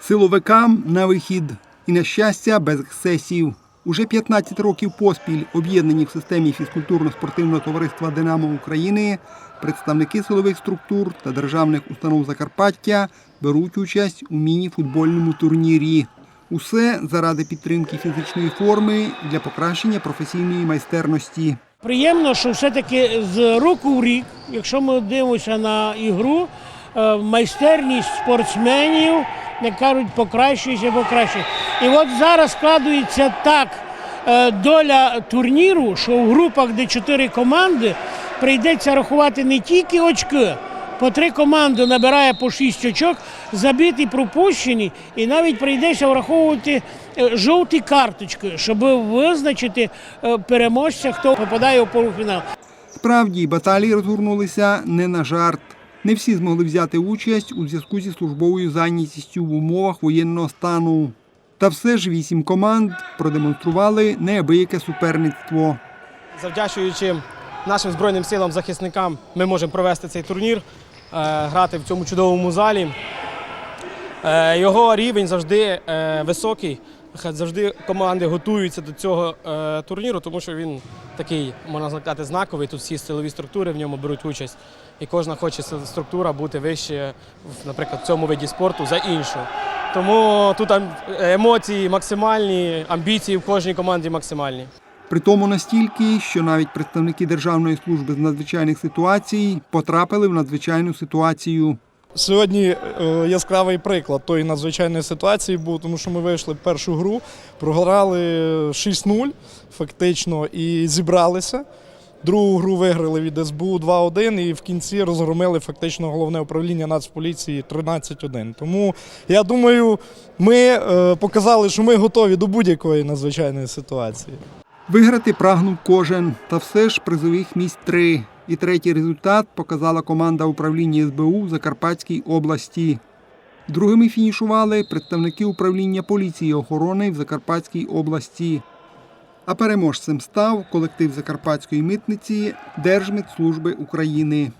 Силовикам на вихід і на щастя без ексцесів. Уже 15 років поспіль об'єднані в системі фізкультурно-спортивного товариства Динамо України представники силових структур та державних установ Закарпаття беруть участь у міні-футбольному турнірі. Усе заради підтримки фізичної форми для покращення професійної майстерності. Приємно, що все-таки з року в рік, якщо ми дивимося на ігру, е, майстерність спортсменів, як кажуть, покращується, покращується. І от зараз складується так е, доля турніру, що в групах, де чотири команди, прийдеться рахувати не тільки очки. По три команди набирає по шість очок, забиті, пропущені, і навіть прийдеться враховувати е, жовті карточки, щоб визначити е, переможця, хто попадає у полуфінал. Справді, баталії розгорнулися не на жарт. Не всі змогли взяти участь у зв'язку зі службовою зайнятістю в умовах воєнного стану. Та все ж вісім команд продемонстрували неабияке суперництво. Завдячуючи нашим збройним силам захисникам, ми можемо провести цей турнір, е, грати в цьому чудовому залі. Е, Його рівень завжди е, високий. Завжди команди готуються до цього е, турніру, тому що він такий, можна сказати, знаковий. Тут всі силові структури в ньому беруть участь. І кожна хоче структура бути вище, наприклад, в цьому виді спорту за іншу. Тому тут емоції максимальні, амбіції в кожній команді максимальні. Притому настільки, що навіть представники Державної служби з надзвичайних ситуацій потрапили в надзвичайну ситуацію. Сьогодні е, яскравий приклад тої надзвичайної ситуації був, тому що ми вийшли першу гру, програли 6-0 фактично і зібралися. Другу гру виграли від СБУ 2-1 і в кінці розгромили фактично головне управління Нацполіції 13-1. Тому я думаю, ми е, показали, що ми готові до будь-якої надзвичайної ситуації. Виграти прагнув кожен, та все ж призових місць три. І третій результат показала команда управління СБУ в Закарпатській області. Другими фінішували представники управління поліції охорони в Закарпатській області. А переможцем став колектив Закарпатської митниці Держмитслужби України.